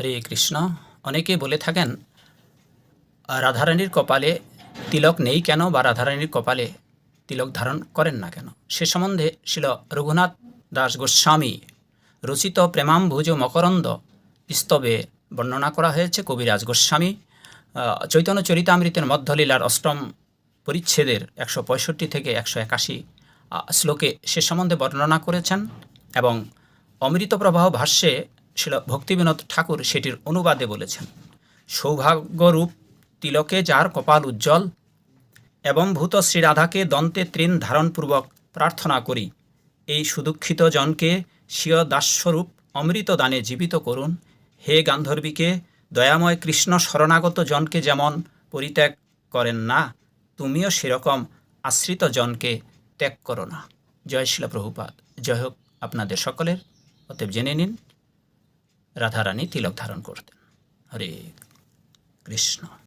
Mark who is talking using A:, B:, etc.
A: হরে কৃষ্ণ। অনেকে বলে থাকেন, রাধারানীর কপালে তিলক নেই কেন বা রাধারানীর কপালে তিলক ধারণ করেন না কেন? সে সম্বন্ধে শিল রঘুনাথ দাস গোস্বামী রচিত প্রেমাম্ভুজ মকরন্দ স্তবে বর্ণনা করা হয়েছে। কবিরাজ গোস্বামী চৈতন্য চরিতামৃতের মধ্যলীলার অষ্টম পরিচ্ছেদের একশো পঁয়ষট্টি থেকে একশো একাশি শ্লোকে সে সম্বন্ধে বর্ণনা করেছেন এবং অমৃত প্রবাহ ভাষ্যে শিল ভক্তিবিনোদ ঠাকুর সেটির অনুবাদে বলেছেন, সৌভাগ্যরূপ তিলকে যার কপাল উজ্জ্বল এবং ভূত শ্রীরাধাকে দন্তে তৃণ ধারণপূর্বক প্রার্থনা করি, এই সুদুঃখিত জনকে স্বীয় দাস্যরূপ অমৃত দানে জীবিত করুন। হে গান্ধর্বীকে, দয়াময় কৃষ্ণ শরণাগত জনকে যেমন পরিত্যাগ করেন না, তুমিও সেরকম আশ্রিত জনকে ত্যাগ করো না। জয় শিলা প্রভুপাত জয় হোক আপনাদের সকলের। অতএব জেনে নিন রাধারানী তিলক ধারণ করতেন। হরে কৃষ্ণ।